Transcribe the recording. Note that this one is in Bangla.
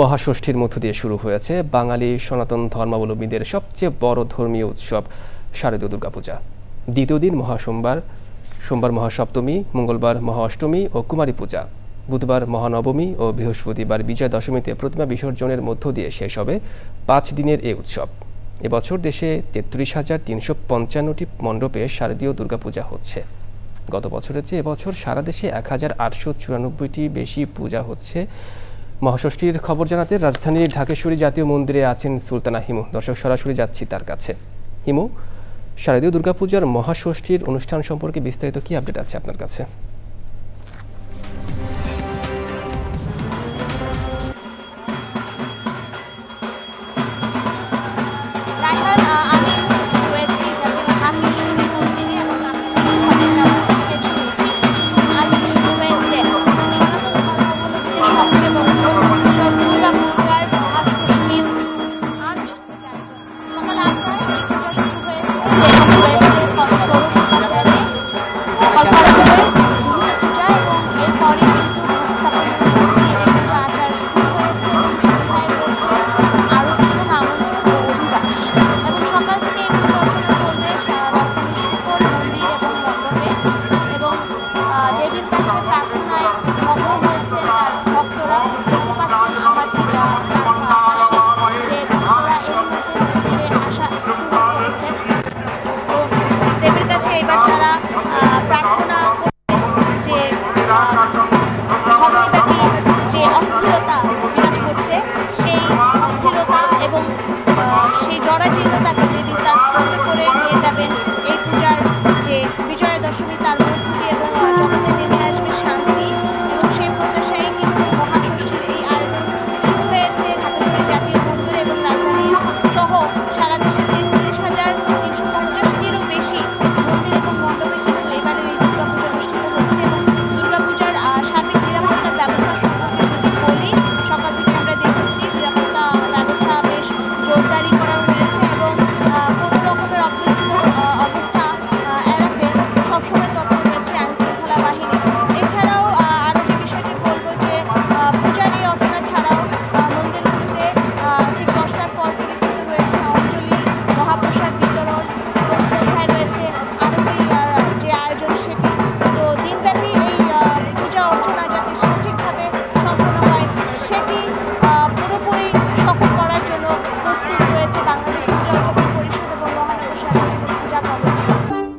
মহাষষ্ঠীর মধ্য দিয়ে শুরু হয়েছে বাঙালি সনাতন ধর্মাবলম্বীদের সবচেয়ে বড় ধর্মীয় উৎসব শারদীয় দুর্গাপূজা। দ্বিতীয় দিন মহাসোমবার, সোমবার মহাসপ্তমী, মঙ্গলবার মহাষ্টমী ও কুমারী পূজা। বুধবার মহানবমী ও বৃহস্পতিবার বিজয়া দশমীতে প্রতিমা বিসর্জনের মধ্য দিয়ে শেষ হবে পাঁচ দিনের এই উৎসব। এবছর দেশে তেত্রিশ হাজার তিনশো পঞ্চান্নটি মণ্ডপে শারদীয় দুর্গাপূজা হচ্ছে। গত বছরের চেয়ে এবছর সারা দেশে এক হাজার আটশো চুরানব্বইটি বেশি পূজা হচ্ছে মহাষষ্ঠীর খবর জানাতে রাজধানীর ঢাকেশ্বরী জাতীয় মন্দিরে আছেন সুলতানা হিমু। দর্শক, সরাসরি যাচ্ছি তার কাছে। হিমু, শারদীয় দুর্গাপূজার মহাষষ্ঠীর অনুষ্ঠান সম্পর্কে বিস্তারিত কি আপডেট আছে আপনার কাছে?